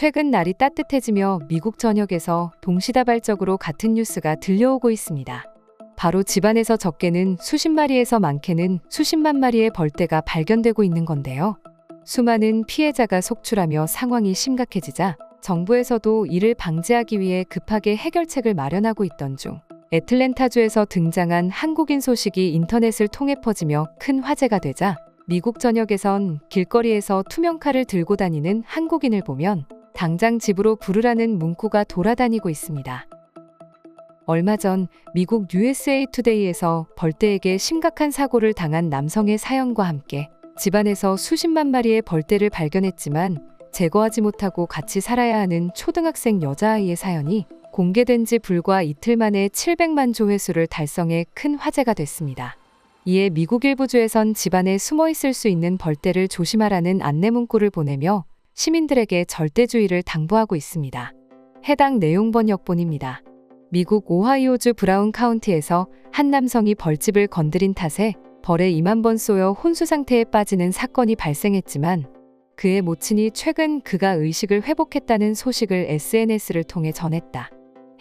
최근 날이 따뜻해지며 미국 전역에서 동시다발적으로 같은 뉴스가 들려오고 있습니다. 바로 집안에서 적게는 수십 마리에서 많게는 수십만 마리의 벌떼가 발견되고 있는 건데요. 수많은 피해자가 속출하며 상황이 심각해지자 정부에서도 이를 방지하기 위해 급하게 해결책을 마련하고 있던 중 애틀랜타주에서 등장한 한국인 소식이 인터넷을 통해 퍼지며 큰 화제가 되자 미국 전역에선 길거리에서 투명칼을 들고 다니는 한국인을 보면 당장 집으로 부르라는 문구가 돌아다니고 있습니다. 얼마 전 미국 USA 투데이에서 벌떼에게 심각한 사고를 당한 남성의 사연과 함께 집안에서 수십만 마리의 벌떼를 발견했지만 제거하지 못하고 같이 살아야 하는 초등학생 여자아이의 사연이 공개된 지 불과 이틀 만에 700만 조회수를 달성해 큰 화제가 됐습니다. 이에 미국 일부주에선 집안에 숨어 있을 수 있는 벌떼를 조심하라는 안내 문구를 보내며 시민들에게 절대주의를 당부하고 있습니다. 해당 내용 번역본입니다. 미국 오하이오주 브라운 카운티에서 한 남성이 벌집을 건드린 탓에 벌에 2만 번 쏘여 혼수 상태에 빠지는 사건이 발생했지만 그의 모친이 최근 그가 의식을 회복했다는 소식을 SNS를 통해 전했다.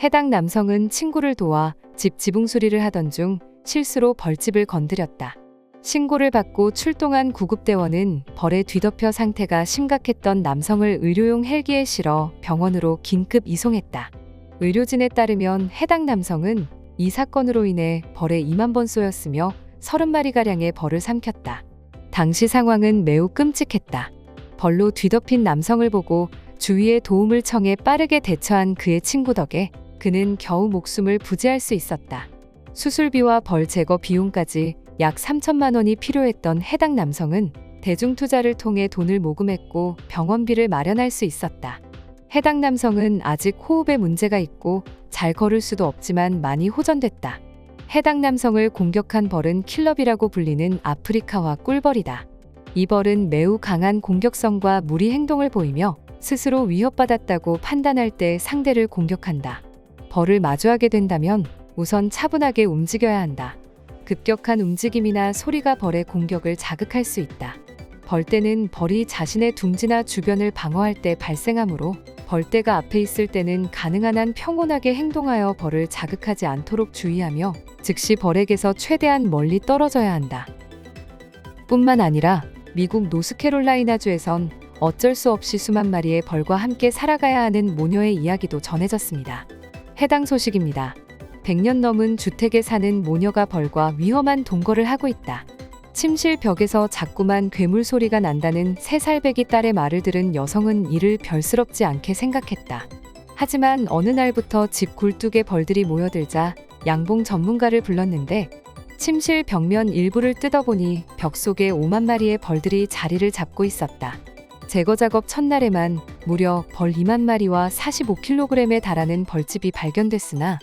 해당 남성은 친구를 도와 집 지붕 수리를 하던 중 실수로 벌집을 건드렸다. 신고를 받고 출동한 구급대원은 벌에 뒤덮여 상태가 심각했던 남성을 의료용 헬기에 실어 병원으로 긴급 이송했다. 의료진에 따르면 해당 남성은 이 사건으로 인해 벌에 2만 번 쏘였으며 30마리가량의 벌을 삼켰다. 당시 상황은 매우 끔찍했다. 벌로 뒤덮인 남성을 보고 주위의 도움을 청해 빠르게 대처한 그의 친구 덕에 그는 겨우 목숨을 부지할 수 있었다. 수술비와 벌 제거 비용까지 약 3천만 원이 필요했던 해당 남성은 대중투자를 통해 돈을 모금했고 병원비를 마련할 수 있었다. 해당 남성은 아직 호흡에 문제가 있고 잘 걸을 수도 없지만 많이 호전됐다. 해당 남성을 공격한 벌은 킬럽이라고 불리는 아프리카와 꿀벌이다. 이 벌은 매우 강한 공격성과 무리 행동을 보이며 스스로 위협받았다고 판단할 때 상대를 공격한다. 벌을 마주하게 된다면 우선 차분하게 움직여야 한다. 급격한 움직임이나 소리가 벌의 공격을 자극할 수 있다. 벌떼는 벌이 자신의 둥지나 주변을 방어할 때 발생하므로 벌떼가 앞에 있을 때는 가능한 한 평온하게 행동하여 벌을 자극하지 않도록 주의하며 즉시 벌에게서 최대한 멀리 떨어져야 한다. 뿐만 아니라 미국 노스캐롤라이나주에선 어쩔 수 없이 수만 마리의 벌과 함께 살아가야 하는 모녀의 이야기도 전해졌습니다. 해당 소식입니다. 100년 넘은 주택에 사는 모녀가 벌과 위험한 동거를 하고 있다. 침실 벽에서 자꾸만 괴물 소리가 난다는 세 살배기 딸의 말을 들은 여성은 이를 별스럽지 않게 생각했다. 하지만 어느 날부터 집 굴뚝에 벌들이 모여들자 양봉 전문가를 불렀는데 침실 벽면 일부를 뜯어보니 벽 속에 5만 마리의 벌들이 자리를 잡고 있었다. 제거 작업 첫날에만 무려 벌 2만 마리와 45kg에 달하는 벌집이 발견됐으나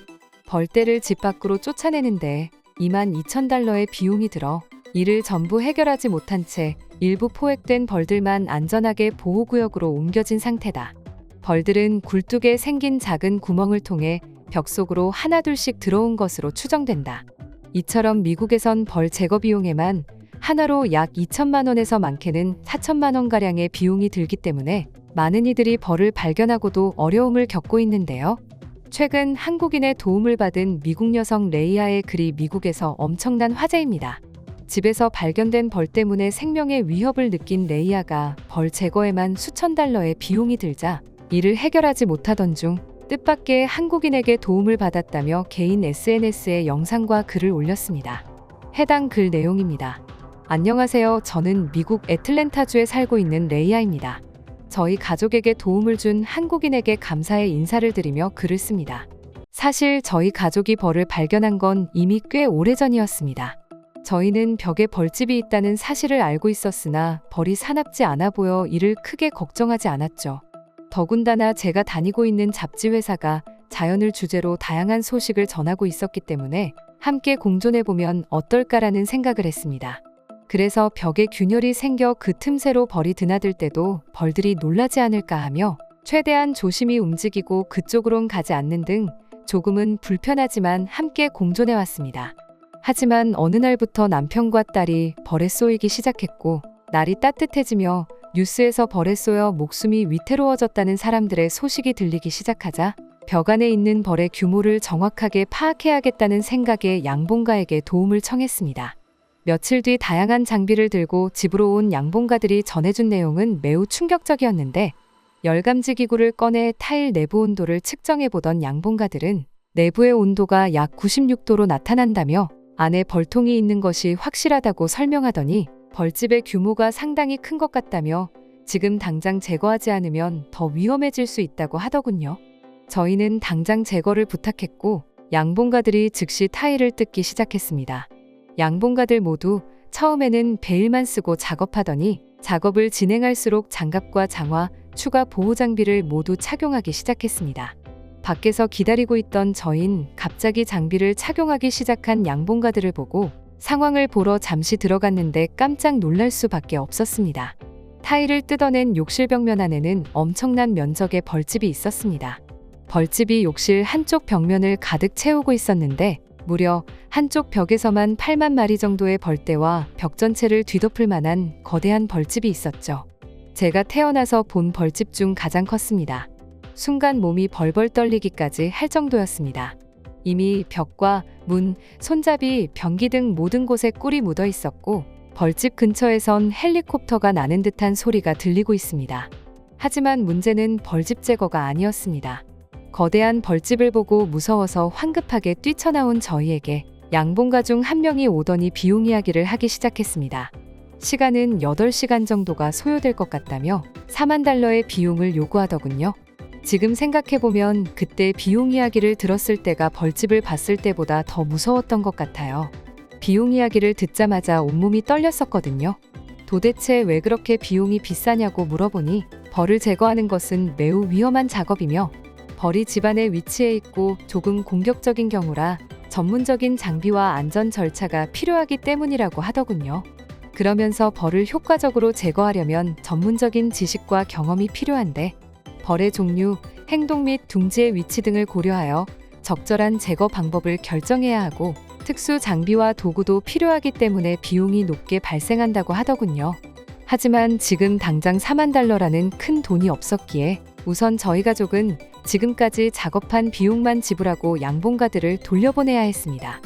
벌떼를 집 밖으로 쫓아내는데 2만 2천 달러의 비용이 들어 이를 전부 해결하지 못한 채 일부 포획된 벌들만 안전하게 보호구역으로 옮겨진 상태다. 벌들은 굴뚝에 생긴 작은 구멍을 통해 벽 속으로 하나둘씩 들어온 것으로 추정된다. 이처럼 미국에선 벌 제거 비용에만 하나로 약 2천만 원에서 많게는 4천만 원가량의 비용이 들기 때문에 많은 이들이 벌을 발견하고도 어려움을 겪고 있는데요. 최근 한국인의 도움을 받은 미국 여성 레이아의 글이 미국에서 엄청난 화제입니다. 집에서 발견된 벌 때문에 생명의 위협을 느낀 레이아가 벌 제거에만 수천 달러의 비용이 들자 이를 해결하지 못하던 중 뜻밖의 한국인에게 도움을 받았다며 개인 SNS에 영상과 글을 올렸습니다. 해당 글 내용입니다. 안녕하세요. 저는 미국 애틀랜타주에 살고 있는 레이아입니다. 저희 가족에게 도움을 준 한국인에게 감사의 인사를 드리며 글을 씁니다. 사실 저희 가족이 벌을 발견한 건 이미 꽤 오래전이었습니다. 저희는 벽에 벌집이 있다는 사실을 알고 있었으나 벌이 사납지 않아 보여 이를 크게 걱정하지 않았죠. 더군다나 제가 다니고 있는 잡지 회사가 자연을 주제로 다양한 소식을 전하고 있었기 때문에 함께 공존해 보면 어떨까라는 생각을 했습니다. 그래서 벽에 균열이 생겨 그 틈새로 벌이 드나들 때도 벌들이 놀라지 않을까 하며 최대한 조심히 움직이고 그쪽으론 가지 않는 등 조금은 불편하지만 함께 공존해 왔습니다. 하지만 어느 날부터 남편과 딸이 벌에 쏘이기 시작했고 날이 따뜻해지며 뉴스에서 벌에 쏘여 목숨이 위태로워졌다는 사람들의 소식이 들리기 시작하자 벽 안에 있는 벌의 규모를 정확하게 파악해야겠다는 생각에 양봉가에게 도움을 청했습니다. 며칠 뒤 다양한 장비를 들고 집으로 온 양봉가들이 전해준 내용은 매우 충격적이었는데 열감지 기구를 꺼내 타일 내부 온도를 측정해 보던 양봉가들은 내부의 온도가 약 96도로 나타난다며 안에 벌통이 있는 것이 확실하다고 설명하더니 벌집의 규모가 상당히 큰 것 같다며 지금 당장 제거하지 않으면 더 위험해질 수 있다고 하더군요. 저희는 당장 제거를 부탁했고 양봉가들이 즉시 타일을 뜯기 시작했습니다. 양봉가들 모두 처음에는 베일만 쓰고 작업하더니 작업을 진행할수록 장갑과 장화, 추가 보호 장비를 모두 착용하기 시작했습니다. 밖에서 기다리고 있던 저흰 갑자기 장비를 착용하기 시작한 양봉가들을 보고 상황을 보러 잠시 들어갔는데 깜짝 놀랄 수밖에 없었습니다. 타일을 뜯어낸 욕실 벽면 안에는 엄청난 면적의 벌집이 있었습니다. 벌집이 욕실 한쪽 벽면을 가득 채우고 있었는데 무려 한쪽 벽에서만 8만 마리 정도의 벌떼와 벽 전체를 뒤덮을 만한 거대한 벌집이 있었죠. 제가 태어나서 본 벌집 중 가장 컸습니다. 순간 몸이 벌벌 떨리기까지 할 정도였습니다. 이미 벽과 문, 손잡이, 변기 등 모든 곳에 꿀이 묻어 있었고 벌집 근처에선 헬리콥터가 나는 듯한 소리가 들리고 있습니다. 하지만 문제는 벌집 제거가 아니었습니다. 거대한 벌집을 보고 무서워서 황급하게 뛰쳐나온 저희에게 양봉가 중 한 명이 오더니 비용 이야기를 하기 시작했습니다. 시간은 8시간 정도가 소요될 것 같다며 4만 달러의 비용을 요구하더군요. 지금 생각해보면 그때 비용 이야기를 들었을 때가 벌집을 봤을 때보다 더 무서웠던 것 같아요. 비용 이야기를 듣자마자 온몸이 떨렸었거든요. 도대체 왜 그렇게 비용이 비싸냐고 물어보니 벌을 제거하는 것은 매우 위험한 작업이며 벌이 집안에 위치해 있고 조금 공격적인 경우라 전문적인 장비와 안전 절차가 필요하기 때문이라고 하더군요. 그러면서 벌을 효과적으로 제거하려면 전문적인 지식과 경험이 필요한데 벌의 종류, 행동 및 둥지의 위치 등을 고려하여 적절한 제거 방법을 결정해야 하고 특수 장비와 도구도 필요하기 때문에 비용이 높게 발생한다고 하더군요. 하지만 지금 당장 4만 달러라는 큰 돈이 없었기에 우선 저희 가족은 지금까지 작업한 비용만 지불하고 양봉가들을 돌려보내야 했습니다.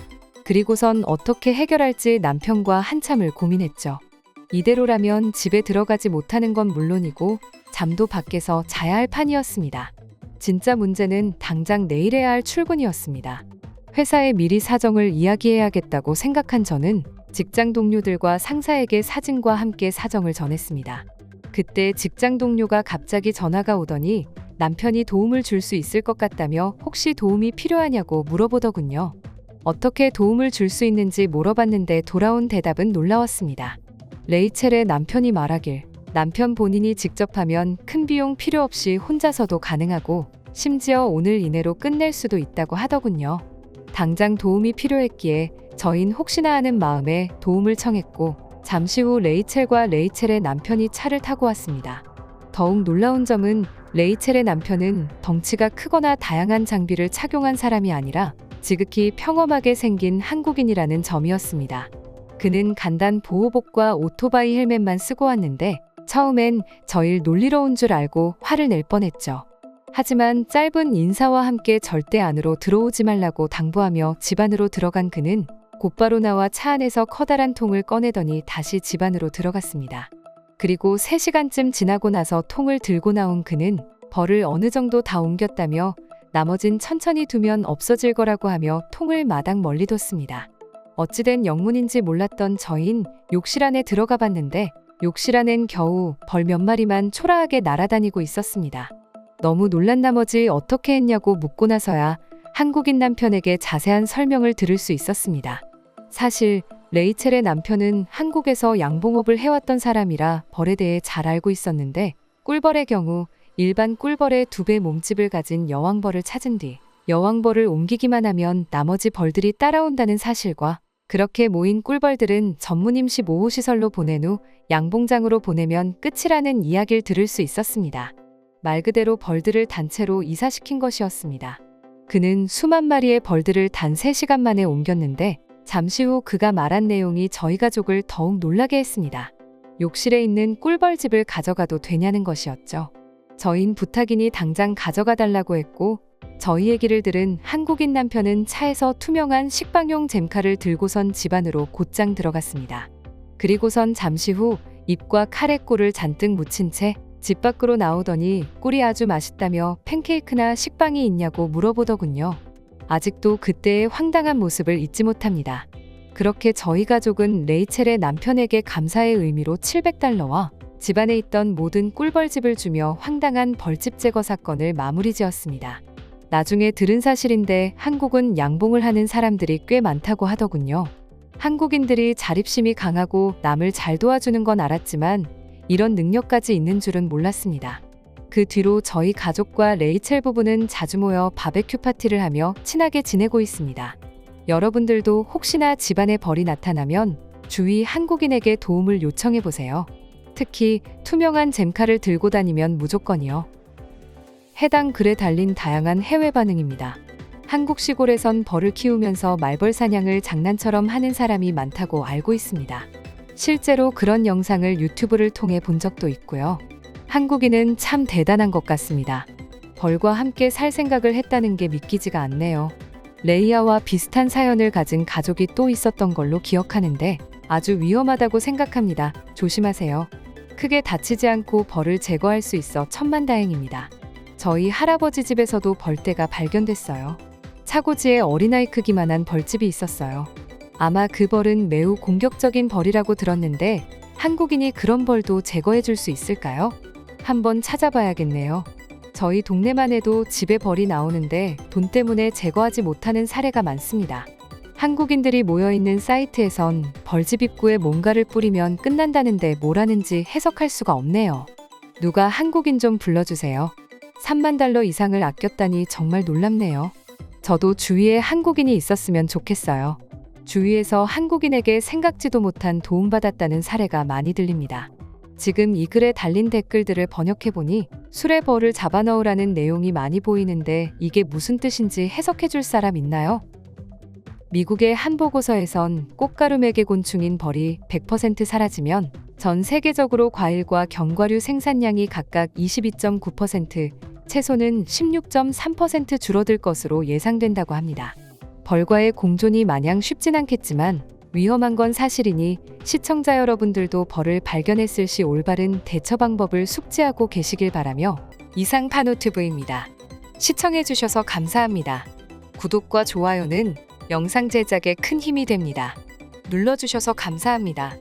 그리고선 어떻게 해결할지 남편과 한참을 고민했죠. 이대로라면 집에 들어가지 못하는 건 물론이고 잠도 밖에서 자야 할 판이었습니다. 진짜 문제는 당장 내일 해야 할 출근이었습니다. 회사에 미리 사정을 이야기해야겠다고 생각한 저는 직장 동료들과 상사에게 사진과 함께 사정을 전했습니다. 그때 직장 동료가 갑자기 전화가 오더니 남편이 도움을 줄 수 있을 것 같다며 혹시 도움이 필요하냐고 물어보더군요. 어떻게 도움을 줄 수 있는지 물어봤는데 돌아온 대답은 놀라웠습니다. 레이첼의 남편이 말하길 남편 본인이 직접 하면 큰 비용 필요 없이 혼자서도 가능하고 심지어 오늘 이내로 끝낼 수도 있다고 하더군요. 당장 도움이 필요했기에 저흰 혹시나 하는 마음에 도움을 청했고 잠시 후 레이첼과 레이첼의 남편이 차를 타고 왔습니다. 더욱 놀라운 점은 레이첼의 남편은 덩치가 크거나 다양한 장비를 착용한 사람이 아니라 지극히 평범하게 생긴 한국인이라는 점이었습니다. 그는 간단 보호복과 오토바이 헬멧만 쓰고 왔는데 처음엔 저일 놀리러 온 줄 알고 화를 낼 뻔했죠. 하지만 짧은 인사와 함께 절대 안으로 들어오지 말라고 당부하며 집 안으로 들어간 그는 곧바로 나와 차 안에서 커다란 통을 꺼내더니 다시 집 안으로 들어갔습니다. 그리고 3시간쯤 지나고 나서 통을 들고 나온 그는 벌을 어느 정도 다 옮겼다며 나머진 천천히 두면 없어질 거라고 하며 통을 마당 멀리 뒀습니다. 어찌된 영문인지 몰랐던 저인 욕실 안에 들어가 봤는데 욕실 안엔 겨우 벌 몇 마리만 초라하게 날아다니고 있었습니다. 너무 놀란 나머지 어떻게 했냐고 묻고 나서야 한국인 남편에게 자세한 설명을 들을 수 있었습니다. 사실 레이첼의 남편은 한국에서 양봉업을 해왔던 사람이라 벌에 대해 잘 알고 있었는데 꿀벌의 경우 일반 꿀벌의 두 배 몸집을 가진 여왕벌을 찾은 뒤 여왕벌을 옮기기만 하면 나머지 벌들이 따라온다는 사실과 그렇게 모인 꿀벌들은 전문 임시 모호시설로 보낸 후 양봉장으로 보내면 끝이라는 이야기를 들을 수 있었습니다. 말 그대로 벌들을 단체로 이사시킨 것이었습니다. 그는 수만 마리의 벌들을 단 3시간 만에 옮겼는데 잠시 후 그가 말한 내용이 저희 가족을 더욱 놀라게 했습니다. 욕실에 있는 꿀벌집을 가져가도 되냐는 것이었죠. 저흰 부탁이니 당장 가져가 달라고 했고 저희 얘기를 들은 한국인 남편은 차에서 투명한 식빵용 잼칼을 들고선 집 안으로 곧장 들어갔습니다. 그리고선 잠시 후 잎과 칼에 꿀을 잔뜩 묻힌 채 집 밖으로 나오더니 꿀이 아주 맛있다며 팬케이크나 식빵이 있냐고 물어보더군요. 아직도 그때의 황당한 모습을 잊지 못합니다. 그렇게 저희 가족은 레이첼의 남편에게 감사의 의미로 700달러와 집안에 있던 모든 꿀벌집을 주며 황당한 벌집 제거 사건을 마무리 지었습니다. 나중에 들은 사실인데 한국은 양봉을 하는 사람들이 꽤 많다고 하더군요. 한국인들이 자립심이 강하고 남을 잘 도와주는 건 알았지만 이런 능력까지 있는 줄은 몰랐습니다. 그 뒤로 저희 가족과 레이첼 부부는 자주 모여 바베큐 파티를 하며 친하게 지내고 있습니다. 여러분들도 혹시나 집안에 벌이 나타나면 주위 한국인에게 도움을 요청해 보세요. 특히 투명한 잼칼을 들고 다니면 무조건이요. 해당 글에 달린 다양한 해외 반응입니다. 한국 시골에선 벌을 키우면서 말벌 사냥을 장난처럼 하는 사람이 많다고 알고 있습니다. 실제로 그런 영상을 유튜브를 통해 본 적도 있고요. 한국인은 참 대단한 것 같습니다. 벌과 함께 살 생각을 했다는 게 믿기지가 않네요. 레이아와 비슷한 사연을 가진 가족이 또 있었던 걸로 기억하는데 아주 위험하다고 생각합니다. 조심하세요. 크게 다치지 않고 벌을 제거할 수 있어 천만 다행입니다. 저희 할아버지 집에서도 벌떼가 발견됐어요. 차고지에 어린아이 크기만한 벌집이 있었어요. 아마 그 벌은 매우 공격적인 벌이라고 들었는데 한국인이 그런 벌도 제거해 줄 수 있을까요? 한번 찾아봐야겠네요. 저희 동네만 해도 집에 벌이 나오는데 돈 때문에 제거하지 못하는 사례가 많습니다. 한국인들이 모여있는 사이트에선 벌집 입구에 뭔가를 뿌리면 끝난다는데 뭘 하는지 해석할 수가 없네요. 누가 한국인 좀 불러주세요. 3만 달러 이상을 아꼈다니 정말 놀랍네요. 저도 주위에 한국인이 있었으면 좋겠어요. 주위에서 한국인에게 생각지도 못한 도움받았다는 사례가 많이 들립니다. 지금 이 글에 달린 댓글들을 번역해보니 술에 벌을 잡아넣으라는 내용이 많이 보이는데 이게 무슨 뜻인지 해석해줄 사람 있나요? 미국의 한 보고서에선 꽃가루 매개 곤충인 벌이 100% 사라지면 전 세계적으로 과일과 견과류 생산량이 각각 22.9%, 채소는 16.3% 줄어들 것으로 예상된다고 합니다. 벌과의 공존이 마냥 쉽진 않겠지만 위험한 건 사실이니 시청자 여러분들도 벌을 발견했을 시 올바른 대처 방법을 숙지하고 계시길 바라며 이상 파노트브입니다. 시청해주셔서 감사합니다. 구독과 좋아요는 영상 제작에 큰 힘이 됩니다. 눌러주셔서 감사합니다.